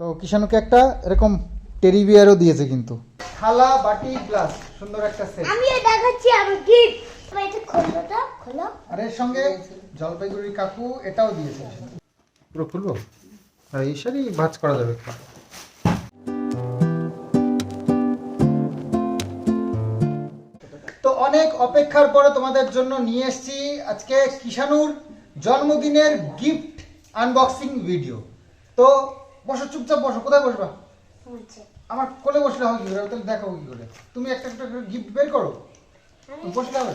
তো কিষানুকে একটা এরকম টেরি বিয়ারও দিয়েছে কিন্তু। থালা বাটি গ্লাস সুন্দর একটা সেট আমিও দেখাচ্ছি আমি গিফট তুমি এটা খোলো তো খোলো। আর এর সঙ্গে জলপাইগুড়ির কাকু এটাও দিয়েছে। পুরো খুলবো? আর এই শাড়ি ভাজ করা যাবে। একটু। তো অনেক অপেক্ষার পরে তোমাদের জন্য নিয়ে এসেছি আজকে কিষানুর জন্মদিনের গিফট আনবক্সিং ভিডিও তো বসো চুপচাপ বসো কোথায় বসবা? আমার কোলে বসলে হবে কি করে? তাহলে দেখাবো কি করে। তুমি একটা একটা গিফট বের করো। বসলে হবে?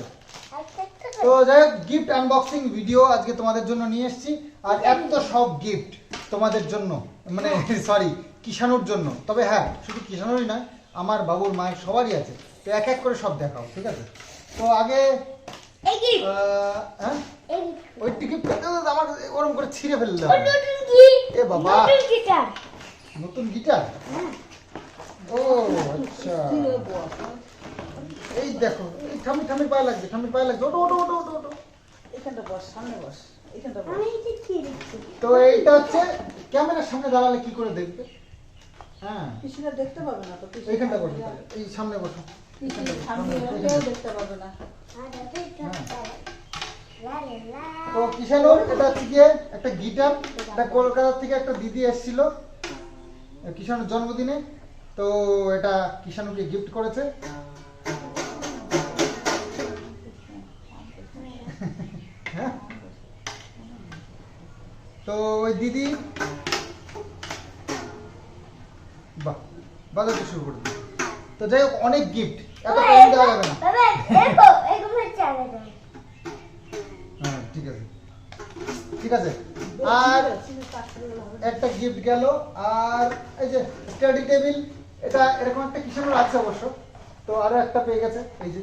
তো যাই হোক গিফট আনবক্সিং ভিডিও আজকে তোমাদের জন্য নিয়ে এসেছি। আর এত সব গিফট তোমাদের জন্য মানে সরি কিষানুর জন্য। তবে হ্যাঁ শুধু কিষানুরই নয় আমার বাবুর মায়ের সবারই আছে। তো এক এক করে সব দেখাও ঠিক আছে? তো আগে এই গিফট আহ, হ্যাঁ? এই ওই টিকিট আমার ওরম করে ছিঁড়ে ফেললে। ও নতুন গিফট এ বাবা। নতুন গিটার ও আচ্ছা। এই দেখো এই ঠামি ঠামির পায়ে লাগবে ঠামির পায়ে লাগবে ওটো ওটো ওটো ওটো ওটো। এখানটা বস সামনে বস এখানটা বস। আমি এটা কি লিখছি তো এইটা হচ্ছে ক্যামেরার সামনে দাঁড়ালে কি করে দেখবে? হ্যাঁ। পিছনে দেখতে পাবে না তো এইখানটা বসো এই সামনে বসো। সামনে, দেখতে পাবে না। তো কিষানুর এটা হচ্ছে একটা গিটার। এটা কলকাতা থেকে একটা দিদি এসেছিল। কিষানুর জন্মদিনে। তো এটা কিষানুকে গিফট করেছে। হ্যাঁ। তো ওই দিদি। বাহ বাজাতে শুরু করে তো যাই হোক অনেক গিফট এত কম দেওয়া যাবে না। হ্যাঁ ঠিক আছে। ঠিক আছে? আর একটা গিফট গেল আর এই যে স্টাডি টেবিল এটা এরকম একটা কিষানোর আছে অবশ্য। তো আরও একটা পেয়ে গেছে এই যে।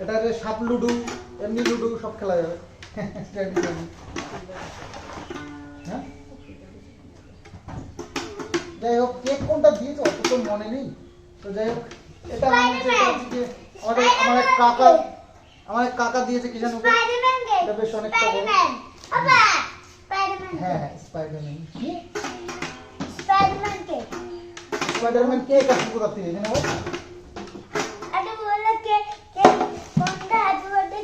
এটা যে সাপ লুডু এমনি লুডু সব খেলা যাবে। স্টাডি টেবিল হ্যাঁ? যাই হোক কেক কোনটা দিয়েছে? অত তো মনে নেই। তো যাই হোক এটা আমার এক কাকা আমার এক কাকা দিয়েছে কিষানুকে স্পাইডারম্যান কে? এটা বেশ অনেকটা বড়। স্পাইডারম্যান বাবা স্পাইডারম্যান হ্যাঁ হ্যাঁ স্পাইডারম্যান কি? স্পাইডারম্যান কে? স্পাইডারম্যান কে কাছে কোথা থেকে জেনে বল আরে বলে কে কে কোনটা হ্যাপি বার্থডে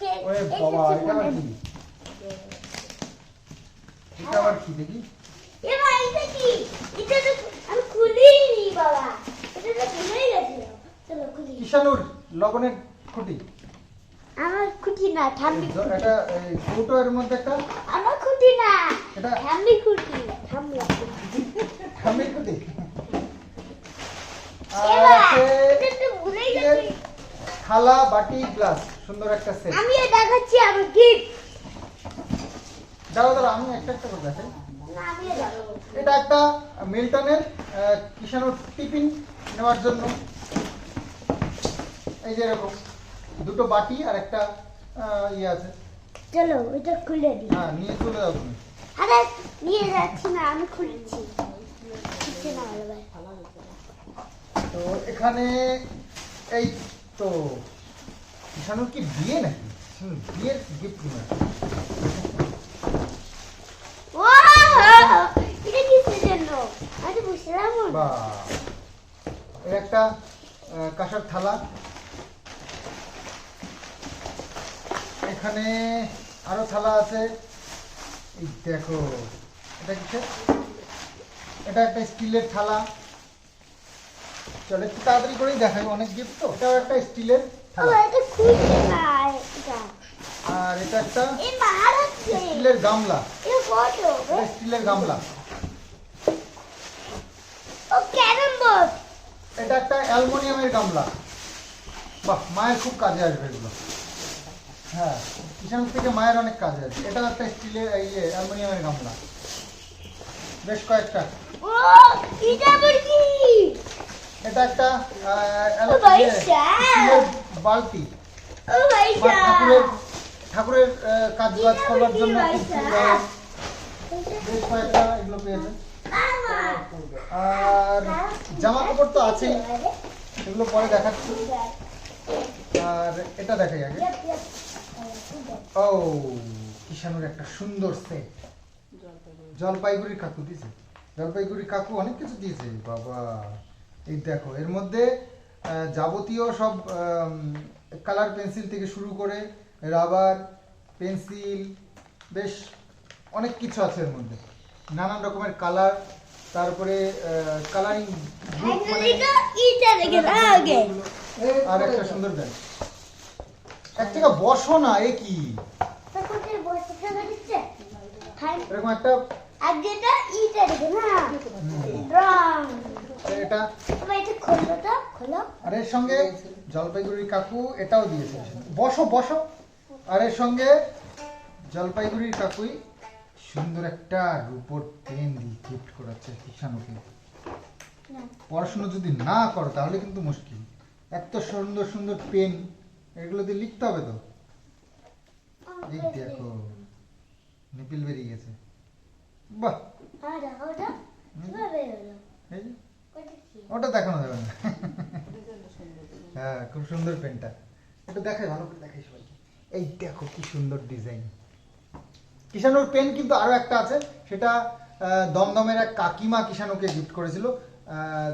কে ওরে বাবা এটা আবার কি? এটা আবার কি দেখি? এ ভাই এটা কি? এটা তো আমি খুলিনি বাবা। এটা তো খুলেই গেছিল চলো খুলি। কিষানুর লবণের খুঁটি। আমার খুঁটি না ঠাম্মি এটা এই কৌটো এর মধ্যে একটা। আমার খুঁটি না এটা ঠাম্মি খুঁটি ঠাম্মি ঠামির খুঁটি। আর আছে এটা থালা বাটি গ্লাস। সুন্দর একটা সেট আমিও দেখাচ্ছি আমার গিফট দাঁড়াও দাঁড়াও আমি একটা একটা করে দেখাই। এটা একটা মিল্টনের কিষানুর টিফিন নেওয়ার জন্য। এই যে এরকম। দুটো বাটি আর একটা ইয়ে আছে। চলো এটা খুলে দিই। হ্যাঁ নিয়ে চলে যাও তুমি। আরে নিয়ে যাচ্ছি না আমি খুলছি। তো এখানে এই তো কিষানুর কি বিয়ে নাকি? হুম, বিয়ের গিফট না। একটা কাঁসার থালা। এখানে আরও থালা আছে। এই দেখো এটা কিসের এটা একটা স্টিলের থালা। চলো একটু তাড়াতাড়ি করেই দেখাই অনেক গিফট তো। এটাও একটা স্টিলের থালা। আর এটা একটা স্টিলের গামলা। স্টিলের গামলা। এটা একটা অ্যালুমিনিয়ামের গামলা। বাহ মায়ের খুব কাজে আসবে এগুলো। হ্যাঁ কিষান থেকে মায়ের অনেক কাজে আসবে এটা একটা স্টিলের ইয়ে অ্যালুমিনিয়ামের গামলা। বেশ কয়েকটা। ও এটা আবার কি এটা একটা বালতি। ঠাকুরের ঠাকুরের কাজ বাজ করবার জন্য। বেশ কয়েকটা এগুলো পেয়েছে আর জামা কাপড় তো আছেই। এগুলো পরে দেখাচ্ছি। আর এটা দেখাই আগে। ও কিষানুর একটা সুন্দর সেট জলপাইগুড়ির কাকু দিছে জলপাইগুড়ি কাকু অনেক কিছু দিয়েছে বাবা। এই দেখো এর মধ্যে যাবতীয় সব কালার পেন্সিল থেকে শুরু করে রাবার পেন্সিল বেশ অনেক কিছু আছে এর মধ্যে। নানান রকমের কালার তারপরে কালারিং আগে আর একটা সুন্দর ব্যাগ এক জায়গা বসো না এ কি? তখন তুই বসে থাকা দিচ্ছে? হাই এরকম একটা আগেটা ইটা রেখে না? রং এটা? এটা খোলো তো খোলো। আর এর সঙ্গে জলপাইগুড়ির কাকু এটাও দিয়েছে। বসো বসো। আর এর সঙ্গে জলপাইগুড়ির কাকুই সুন্দর একটা রূপোর পেন দিয়ে গিফট করাচ্ছে কিষানুকে পড়াশুনো যদি না করো তাহলে কিন্তু মুশকিল। এত সুন্দর সুন্দর পেন। এগুলো দিয়ে লিখতে হবে তো? এই দেখো নিপিল বেরিয়ে গেছে। বাহ! ওটা ওটা ওটা দেখানো যাবে না। হ্যাঁ খুব সুন্দর পেনটা। এটা দেখাই ভালো করে দেখাই সবাইকে। এই দেখো কি সুন্দর ডিজাইন। কিষানুর পেন কিন্তু আরও একটা আছে। সেটা আহ, দমদমের এক কাকিমা কিষানুকে গিফট করেছিল। আহ,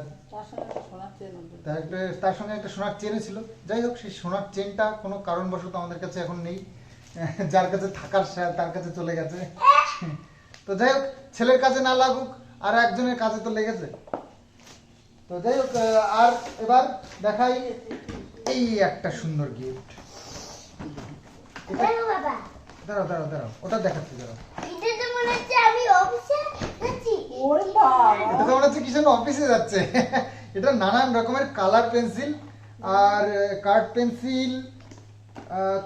তার সঙ্গে একটা সোনার চেনও ছিল। যাই হোক সেই সোনার চেনটা কোনো কারণবশত আমাদের কাছে এখন নেই। যার কাছে থাকার তার কাছে চলে গেছে। তো যাই হোক ছেলের কাছে না লাগুক আর একজনের কাজে তো লেগেছে। তো যাই হোক আর এবার দেখাই এই একটা সুন্দর গিফট দাঁড়াও দাঁড়াও দাঁড়াও ওটা দেখাচ্ছি দাঁড়াও। এটা তো মনে হচ্ছে আমি অফিসে যাচ্ছি। ওরে বাবা। এটা তো হচ্ছে কিষান অফিসে যাচ্ছে। এটা নানান রকমের কালার পেন্সিল আর কার্ড পেন্সিল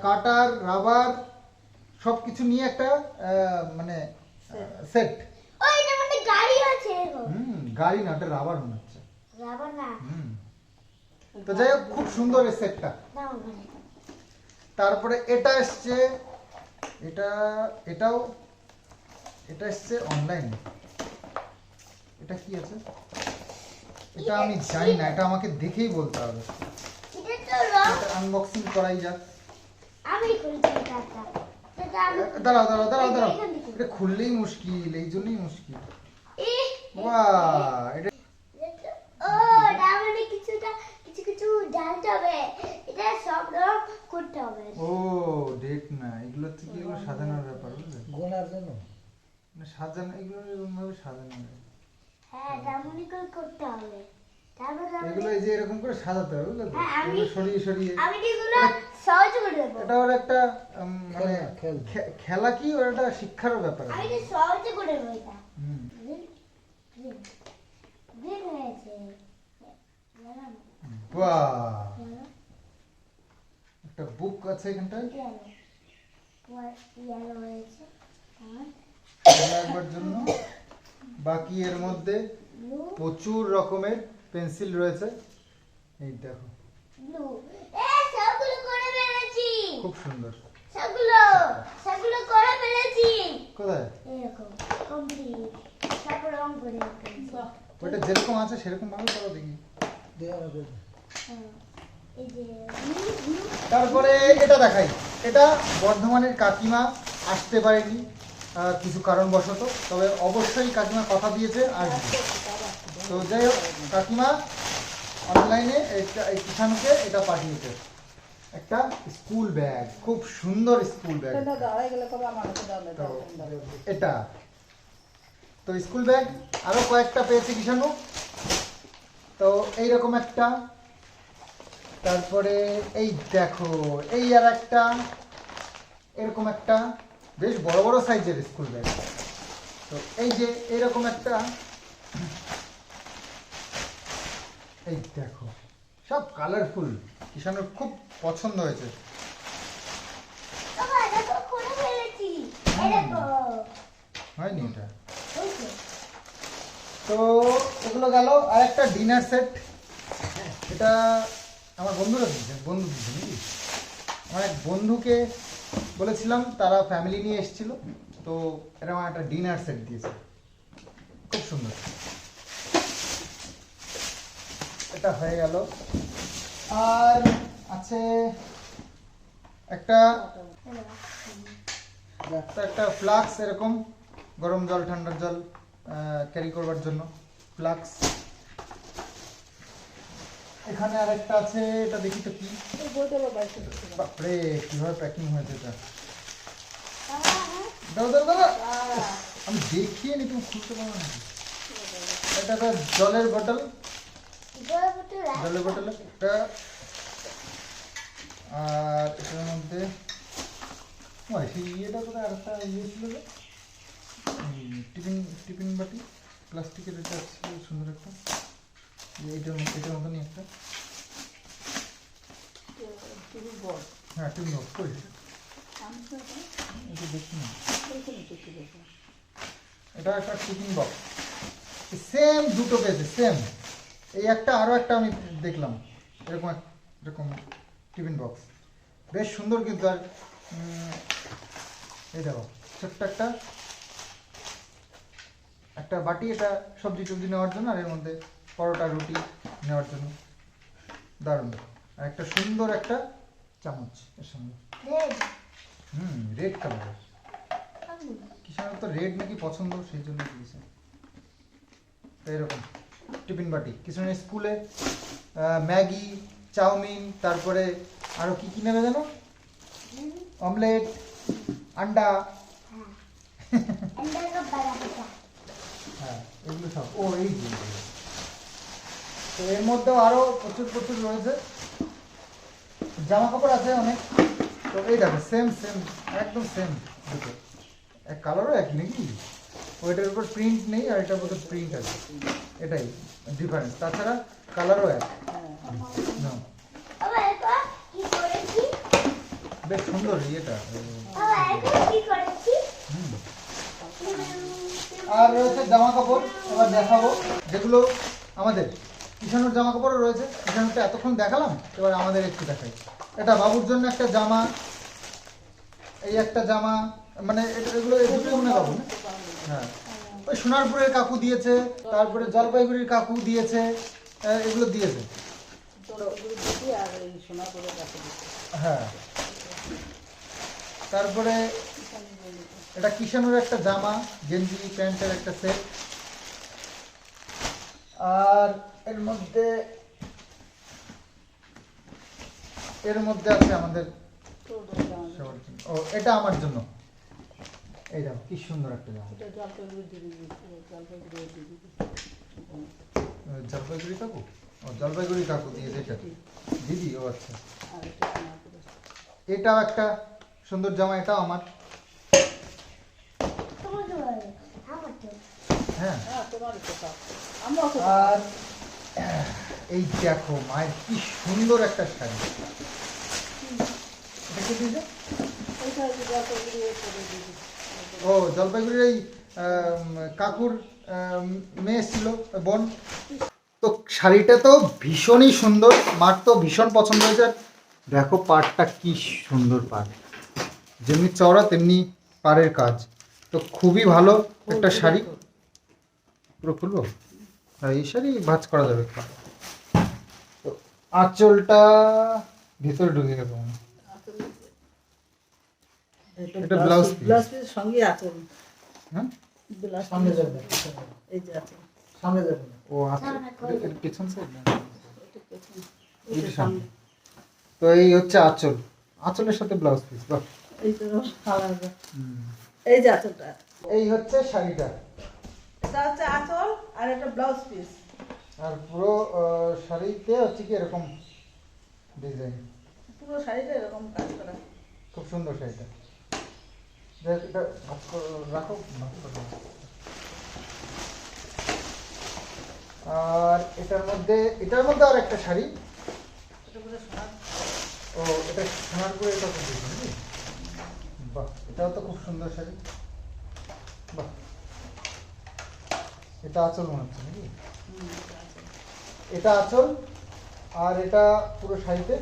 কাটার রাবার সব কিছু নিয়ে একটা মানে সেট ও মানে গাড়ি আছে হুম গাড়ি না রাবার মনে হচ্ছে। রাবার না। হুম। তো যাই হোক খুব সুন্দর এই সেটটা তারপরে এটা এসছে। এটা এটাও এটা এসছে অনলাইনে এটা কি আছে? এটা আমি জানি না এটা আমাকে দেখেই বলতে হবে। এটা তো রং। এটা আনবক্সিং করাই যাক। দাঁড়াও দাঁড়াও দাঁড়াও দাঁড়াও। থেকে। এটা খুললেই মুশকিল এই জন্যই মুশকিল। এটা ও তার কিছুটা কিছু কিছু ঢালতে হবে। এটা সব রং করতে হবে। ও ডেট না। এগুলো থেকে এগুলো সাজানোর ব্যাপার বুঝলে? গোনার জন্য। সাজানো এগুলো এরকম ভাবে সাজানো হয়। হ্যাঁ তেমনই করে করতে হবে। তারপর এগুলো এই যে এরকম করে সাজাতে হবে বুঝলে তো? হ্যাঁ, এগুলো সরিয়ে সরিয়ে আমি এগুলো সহজ করে দেবো? এটা ওর একটা উম, মানে খেলা, কি? ওর একটা শিক্ষারও ব্যাপার আমি আছে সহজ করে দেবো এটা? হুম। গ্রিন গ্রিন গ্রিন হয়েছে। বাহ! একটা বুক আছে এখানটায়। ইয়েলো ইয়েলো হয়েছে। আর এটা একবার জন্য। বাকি এর মধ্যে প্রচুর রকমের পেন্সিল রয়েছে। এই দেখো। ব্লু এ সবগুলো করে ফেলেছি। খুব সুন্দর। সবগুলো সবগুলো করে ফেলেছি। কোথায়? এরকম কমপ্লিট তারপর রং করে ফেলেছি। যেরকম আছে সেরকম ভাবে করো দেখি। হবে। হ্যাঁ, তারপরে এটা দেখাই। এটা বর্ধমানের কাকিমা আসতে পারেনি। কিছু কারণবশত। তবে অবশ্যই কাকিমা কথা দিয়েছে আসবে তো যাই হোক কাকিমা অনলাইনে এটা কিষাণকে এটা পাঠিয়েছে। একটা স্কুল ব্যাগ খুব সুন্দর স্কুল ব্যাগ। এটা। তো স্কুল ব্যাগ আরও কয়েকটা পেয়েছে কিষাণু। তো এইরকম একটা। তারপরে এই দেখো এই আর একটা। এরকম একটা। বেশ বড় বড় সাইজের স্কুল ব্যাগ। তো এই যে এরকম একটা এই দেখো সব কালারফুল কিষাণুর খুব পছন্দ হয়েছে। হয়নি এটা। তো এগুলো গেল আর একটা ডিনার সেট এটা আমার বন্ধুরা দিয়েছে বন্ধু দিয়েছে নাকি? আমার এক বন্ধুকে বলেছিলাম, তারা ফ্যামিলি নিয়ে এসেছিল, তো এরকম একটা ডিনার সেট দিয়েছে। খুব সুন্দর। এটা হয়ে গেল। আর আছে একটা একটা ফ্লাক্স এরকম, গরম জল, ঠান্ডার জল ক্যারি করবার জন্য। ফ্লাক্স এখানে আরেকটা আছে এটা দেখি তো কি। বাপরে কীভাবে প্যাকিং হয়েছে এটা। দাও আহ, আমি দেখিয়ে নি তুমি খুলতে পারো না। এটা একটা জলের বোতল জলের বোতল একটা। আর এটার মধ্যে ইয়েটা কোথায় আর একটা ইয়ে ছিল টিফিন টিফিন বাটি প্লাস্টিকের এটা সুন্দর একটা। এইটার এটার মতনই একটা। হ্যাঁ টিফিন বক্স কই আমি তো এখন এটা দেখি না। এটা একটা টিফিন বক্স সেম দুটো পেয়েছে সেম এই একটা আরও একটা আমি দেখলাম। এরকম এরকম টিফিন বক্স বেশ সুন্দর কিন্তু, আর এই দেখো, ছোট্ট একটা। একটা বাটি, এটা সবজি টবজি নেওয়ার জন্য, আর এর মধ্যে পরোটা রুটি নেওয়ার জন্য। দারুণ। আর একটা সুন্দর একটা চামচ এর সঙ্গে। হুম রেড কালারের কিষানের তো রেড নাকি পছন্দ সেই জন্য দিয়েছে। এরকম টিফিন বাটি। কিষানের স্কুলে। ম্যাগি চাউমিন তারপরে আরও কি কি নেবে জানো? অমলেট আন্ডা। হ্যাঁ। হ্যাঁ এগুলো সব। ও এই। তো এর মধ্যেও আরও প্রচুর প্রচুর রয়েছে। জামা কাপড় আছে অনেক। তো এই দেখো সেম সেম একদম সেম দুটো। এক কালারও একই নাকি? ওইটার উপর প্রিন্ট নেই আর এটার মধ্যে প্রিন্ট আছে। এটাই ডিফারেন্স তাছাড়া কালারও এক? বেশ সুন্দর ইয়েটা আর রয়েছে জামা কাপড় এবার দেখাবো যেগুলো আমাদের কিষানোর জামা কাপড়ও রয়েছে। কিষানোরটা এতক্ষণ দেখালাম, এবার আমাদের একটু দেখাই। এটা বাবুর জন্য একটা জামা। এই একটা জামা মানে এগুলো মনে হ্যাঁ। ওই সোনারপুরের কাকু দিয়েছে, তারপরে জলপাইগুড়ির কাকু দিয়েছে এগুলো দিয়েছে। হ্যাঁ। তারপরে এটা কিষানোর একটা জামা, গেঞ্জি, প্যান্টের একটা সেট। আর এর মধ্যে এর মধ্যে আছে আমাদের। ও এটা আমার জন্য। এই দেখো কি সুন্দর একটা জামা। জলপাইগুড়ি দিদি দিচ্ছে, জলপাইগুড়ি দিদি দিচ্ছে। আহ, জলপাইগুড়ি কাকু? ও জলপাইগুড়ি কাকু দিয়েছে এটা দিদি ও আচ্ছা। এটা এটাও একটা সুন্দর জামা এটাও আমার। হ্যাঁ। হ্যাঁ তোমারই তো সব। আমরাও তো আর এই দেখো মায়ের কি সুন্দর একটা শাড়ি। ও, জলপাইগুড়ির এই কাকুর মেয়ে ছিল, বোন। তো শাড়িটা তো ভীষণই সুন্দর, মার তো ভীষণ পছন্দ হয়েছে। দেখো পাড়টা কি সুন্দর পাড়। যেমনি চওড়া, তেমনি পাড়ের কাজ। তো খুবই ভালো একটা শাড়ি। পুরো খুলবো? এই ভাজ করা যাবে তো আঁচলটা ভিতরে ঢুকে গেল মনে এটা ব্লাউজ পিস। ব্লাউজ পিস সঙ্গে আচল। হ্যাঁ? ব্লাউজ সামনে যাবে। এই যে আচল। সামনে যাবে। ও আঁচল সামনে করে এর পেছন সাইড না? এটা পেছনে। এই এটা যে সামনে। সামনে। তো এই হচ্ছে আঁচল। আঁচলের সাথে ব্লাউজ পিস বাহ। এই তো এই যে আচলটা। এই হচ্ছে শাড়িটা। এটা হচ্ছে আচল আর এটা ব্লাউজ পিস। আর পুরো শাড়িতে হচ্ছে কি এরকম ডিজাইন? পুরো শাড়িটা এরকম কাজ করা। খুব সুন্দর শাড়িটা। দেখ, এটা রাখো। আর এটার মধ্যে এটার মধ্যে আর একটা শাড়ি? ও এটা সোনার করে এটা? বাহ এটাও তো খুব সুন্দর শাড়ি। বাহ। এটা আঁচল মনে হচ্ছে নাকি? এটা আচল। আর এটা পুরো শাড়িতে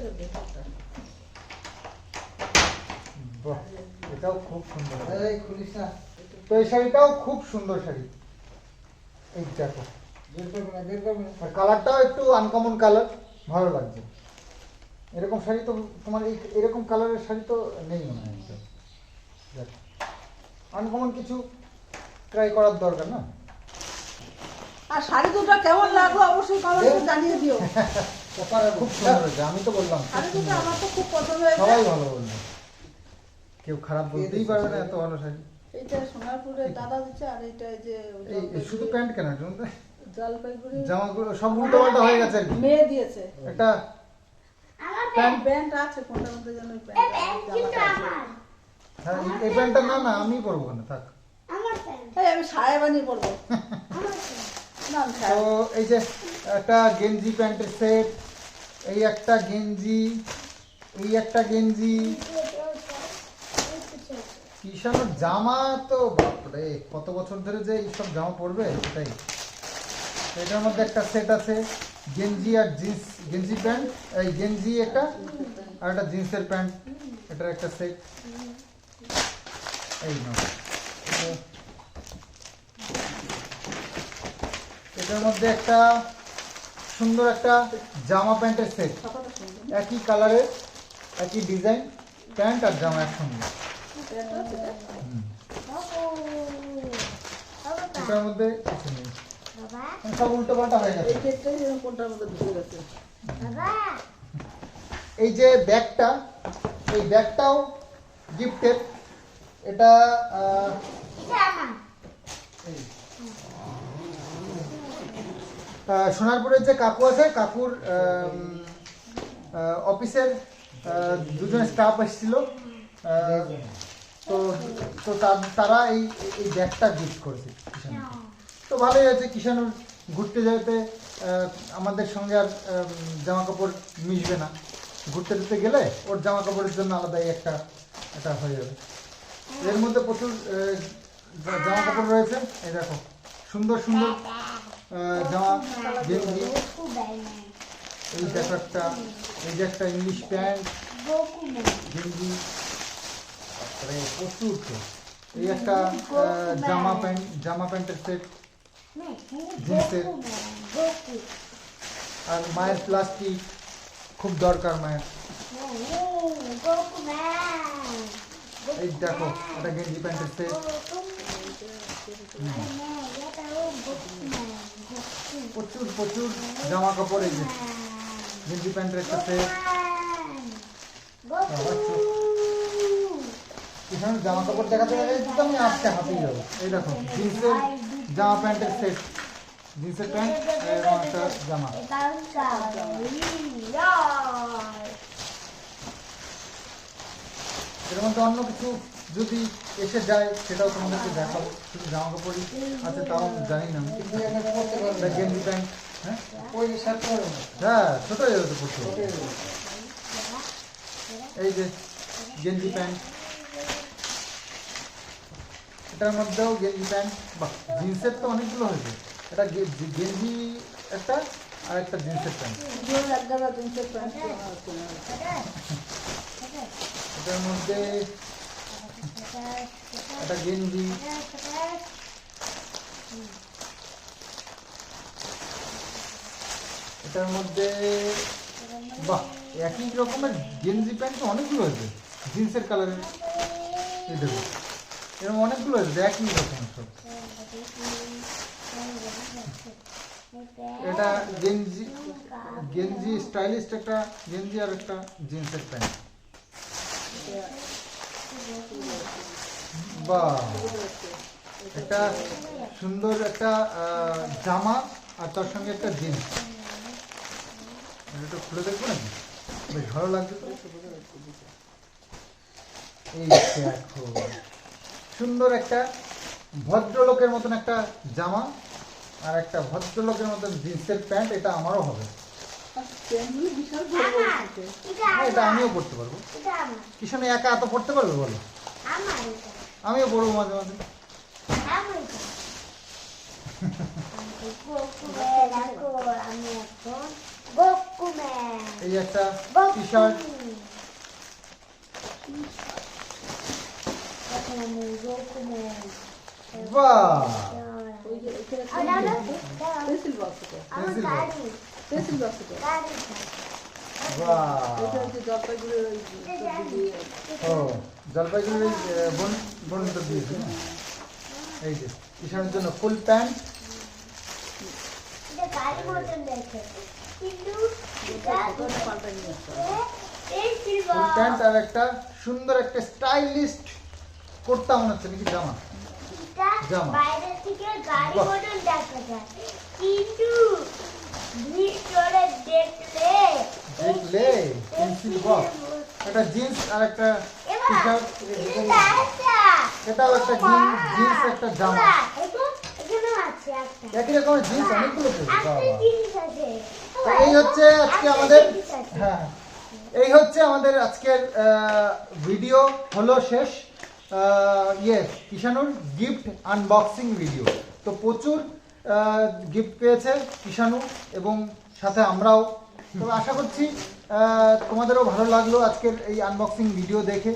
এটাও খুব সুন্দর। খুলিস না। তো এই শাড়িটাও খুব সুন্দর শাড়ি। এই দেখো। আর কালারটাও একটু আনকমন কালার ভালো লাগছে। এরকম শাড়ি তো তোমার এই এরকম কালারের শাড়ি তো নেই মনে হয়। তো। দেখ আনকমন কিছু ট্রাই করার দরকার না। আর শাড়ি দুটো কেমন লাগল অবশ্যই কমেন্টে জানিয়ে দিও। খুব সুন্দর হয়েছে আমি তো বললাম। শাড়ি দুটো আমার তো খুব পছন্দ হয়েছে। সবাই ভালো বলল কেউ খারাপ বলতেই পারবে না এত ভালো শাড়ি। এইটা সোনারপুরে দাদা দিচ্ছে আর এইটা এই যে শুধু প্যান্ট কেন জলপাইগুড়ি জামাগুলো সব উল্টো পাল্টা হয়ে গেছে মেয়ে দিয়েছে। একটা প্যান্ট প্যান্ট আছে কোনটার মধ্যে যেন প্যান্ট প্যান্ট কিন্তু আমার। হ্যাঁ এই- প্যান্টটা না না আমি পরবো না থাক। আমার প্যান্ট। আমি সায়া বানিয়ে পরবো। আমার তো এই যে একটা গেঞ্জি প্যান্টের সেট, এই একটা গেঞ্জি, এই একটা গেঞ্জি। কিষানোর জামা তো বাপরে, কত বছর ধরে যে এইসব জামা পরবে সেটাই এটার মধ্যে একটা সেট আছে, গেঞ্জি আর জিন্স, গেঞ্জি প্যান্ট, এই গেঞ্জি একটা আর একটা জিন্সের প্যান্ট, এটার একটা সেট। এই না এটার মধ্যে একটা সুন্দর একটা জামা প্যান্টের সেট। একই কালারের একই ডিজাইন প্যান্ট আর জামা একসঙ্গে। এটার মধ্যে কিছু নেই। সব উল্টো পাল্টা হয়ে গেছে। এই যে ব্যাগটা এই ব্যাগটাও গিফটের এটা এই। সোনারপুরের যে কাকু আছে, কাকুর অফিসের দুজন স্টাফ এসেছিল। তো তো তারা এই এই ব্যাগটা গিফট করেছে। তো ভালোই হয়েছে কিষান ঘুরতে যেতে আমাদের সঙ্গে আর জামা কাপড় মিশবে না। ঘুরতে যেতে গেলে ওর জামা কাপড়ের জন্য আলাদাই একটা এটা হয়ে যাবে। এর মধ্যে প্রচুর জামা কাপড় রয়েছে, এই দেখো, সুন্দর সুন্দর আহ, জামা গেঞ্জি গোকু ব্যান্ড এই দেখো একটা এই যে একটা ইংলিশ প্যান্ট গোকু ব্যান্ড গেঞ্জি তারপরে প্রচুর তো এই একটা আহ, জামা প্যান্ট জামা প্যান্টের সেট জিন্সের। গোকু ব্যান্ড গোকু আর মায়ের প্লাস্টিক খুব দরকার মায়ের গোকু ব্যান্ড এই দেখো একটা গেঞ্জি প্যান্টের সেট প্রচুর প্রচুর জামা কাপড় এই যে। গেঞ্জি প্যান্টের একটা সেট এখানে জামা কাপড় দেখাতে গেলে তো আমি আজকে হাতেই যাব। এই দেখো জিন্সের জামা প্যান্টের সেট। জিন্সের প্যান্ট এরকম একটা জামা। এর মধ্যে অন্য কিছু যদি এসে যায়, সেটাও তোমাদেরকে দেখাবো। শুধু জামা কাপড়ই আছে, তাও জানি না। গেঞ্জি প্যান্ট হ্যাঁ? হ্যাঁ ছোট যাবে তো পড়তে এই যে গেঞ্জি প্যান্ট এটার মধ্যেও গেঞ্জি প্যান্ট বা জিন্সের তো অনেকগুলো হয়েছে। এটা গেঞ্জি একটা, আর একটা জিন্সের প্যান্ট। এটার মধ্যে একটা গেঞ্জি এটার মধ্যে বাহ একই রকমের গেঞ্জি প্যান্ট তো অনেকগুলো হয়েছে জিন্সের কালারের দেখো এরকম অনেকগুলো হয়েছে একই রকম সব এটা গেঞ্জি গেঞ্জি স্টাইলিস্ট একটা গেঞ্জি আর একটা জিন্সের প্যান্ট বাহ, একটা সুন্দর একটা জামা আর তার সঙ্গে একটা জিন্স। এটা খুলে দেখব নাকি? বেশ ভালো লাগছে এই দেখো, সুন্দর একটা ভদ্রলোকের মতন একটা জামা আর একটা ভদ্রলোকের মতন জিন্সের প্যান্ট, এটা আমারও হবে। আর বিশাল বড় বড় থাকে। এটা আমিও পড়তে পারব। কিষানে একা এত পড়তে পারবে বলো? আমিও পড়ব মাঝে মাঝে। এই একটা টি শার্ট বাহ পেন্সিল বক্স পেন্সিল বক্স জলপাইগুড়ির এই, বন দিয়েছে না? এই যে কিষানের জন্য ফুল প্যান্ট। ফুল প্যান্ট আর একটা সুন্দর একটা স্টাইলিস্ট করতে মনে হচ্ছে নাকি জামা? জামা। বাইরে থেকে গাড়ি বাহ। দেখা যায়। কিন্তু ভিতরে দেখলে পেন্সিল বক্স একটা জিন্স আর একটা টি এবার এটা একটা জিন্স একটা জামা। একটা একই রকমের জিন্স অনেকগুলো তো এই হচ্ছে আজকে আমাদের হ্যাঁ এই হচ্ছে আমাদের আজকের ভিডিও হলো শেষ। ইয়ে কিষানুর গিফট আনবক্সিং ভিডিও তো প্রচুর গিফট পেয়েছে কিষানু এবং সাথে আমরাও। তো আশা করছি তোমাদেরও ভালো লাগল আজকের এই আনবক্সিং ভিডিও দেখে।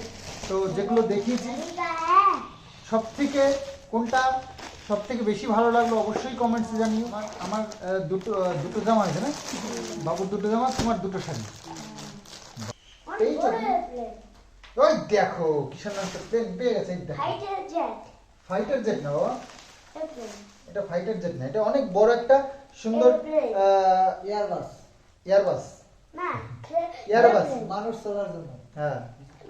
তো যেগুলো দেখিয়েছি সব থেকে কোনটা সব থেকে বেশি ভালো লাগল অবশ্যই কমেন্টসে জানিও। আমার দুটো দুটো জামা আছে না? বাবুর দুটো জামা তোমার দুটো শাড়ি। এই ওই দেখো কিষান একটা পেন পেয়ে গেছে এই দেখো। হাইটার জ্যাক ফাইটার জেট না বাবা। এটা ফাইটার জেট না এটা অনেক বড় একটা সুন্দর. এয়ারবাস এয়ারবাস না Airbus. মানুষ চলার জন্য। হ্যাঁ।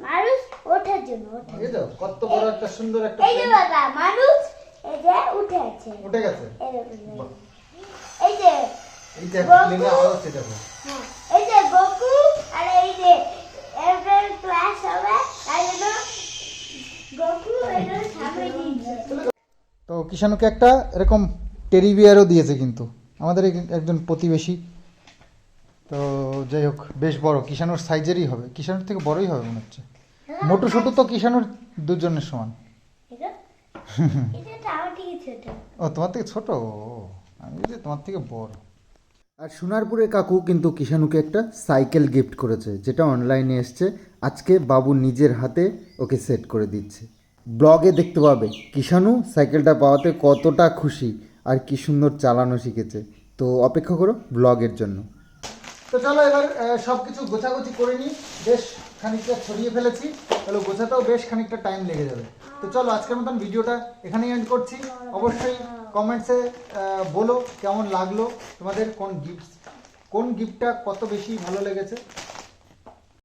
মানুষ ওঠার জন্য ওঠে আছে কত বড় একটা সুন্দর একটা এই যে বাবা মানুষ এই যে উঠে আছে। উঠে গেছে। এই যে এই দেখো বাবু। প্লেনে আওয়াজ হচ্ছে দেখো। হ্যাঁ, এই যে গোকু আর এই যে এয়ারপ্লেন ক্লাস হবে তাই জন্য গোকু এটা সামনে দিয়েছে তো কিষানুকে একটা এরকম টেরিবিয়ারও দিয়েছে কিন্তু। আমাদের এক- একজন প্রতিবেশী। তো যাই হোক বেশ বড়। কিষানুর সাইজেরই হবে। কিষানুর থেকে বড়ই হবে মনে হচ্ছে। মোটু সোটু তো কিষানুর দুজনের সমান। ছোট। ও তোমার থেকে ছোট? ও, আমি যে তোমার থেকে বড়। আর সোনারপুরের কাকু কিন্তু কিষানুকে একটা সাইকেল গিফট করেছে যেটা অনলাইনে এসছে। আজকে বাবু নিজের হাতে ওকে সেট করে দিচ্ছে। ব্লগে দেখতে পাবে কিষানু সাইকেলটা পাওয়াতে কতটা খুশি আর কি সুন্দর চালানো শিখেছে। তো অপেক্ষা করো ব্লগের জন্য। তো চলো এবার সব কিছু গোছাগুছি করে নিই। বেশ খানিকটা ছড়িয়ে ফেলেছি। তাহলে গোছাতেও বেশ খানিকটা টাইম লেগে যাবে। তো চলো আজকের মতন ভিডিওটা এখানেই এন্ড করছি। অবশ্যই কমেন্টসে বলো কেমন লাগল, তোমাদের কোন গিফট কোন গিফটটা কত বেশি ভালো লেগেছে।